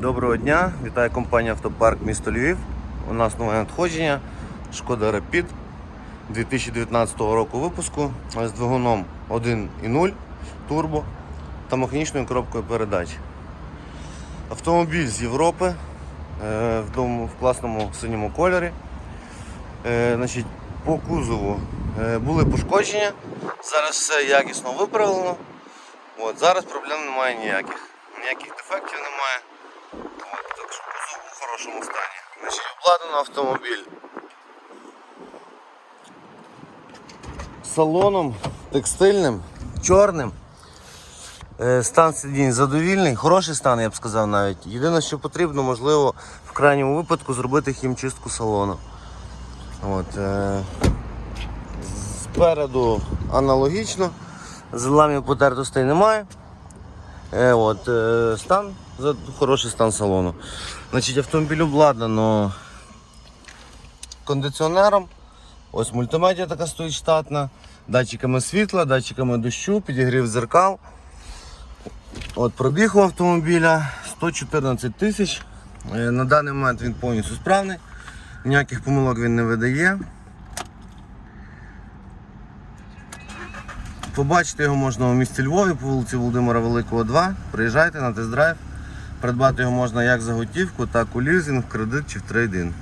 Доброго дня, вітаю компанія Автопарк місто Львів. У нас нове надходження. Шкода Rapid 2019 року випуску з двигуном 1.0 турбо та механічною коробкою передач. Автомобіль з Європи е, в, класному синьому кольорі. Е, Значить, по кузову е, були пошкодження. Зараз все якісно виправлено. От, зараз проблем немає ніяких. Ніяких дефектів немає. У хорошому стані. Значить, обладнано автомобіль. Салоном текстильним, чорним. Е, Стан сидінь задовільний, хороший стан, я б сказав навіть. Єдине, що потрібно, можливо, в крайньому випадку зробити хімчистку салону. От, е, Спереду аналогічно, зламів потертостей немає. Е, от, е, стан, за- хороший стан салону. Значить, автомобіль обладнано кондиціонером. Ось мультимедіа така стоїть штатна, датчиками світла, датчиками дощу, підігрів зеркал. От пробіг у автомобіля 114 тисяч. Е, На даний момент він повністю справний, ніяких помилок він не видає. Побачити його можна у місті Львові по вулиці Володимира Великого 2. Приїжджайте на тест-драйв. Придбати його можна як за готівку, так у лізинг, в кредит чи в трейдинг.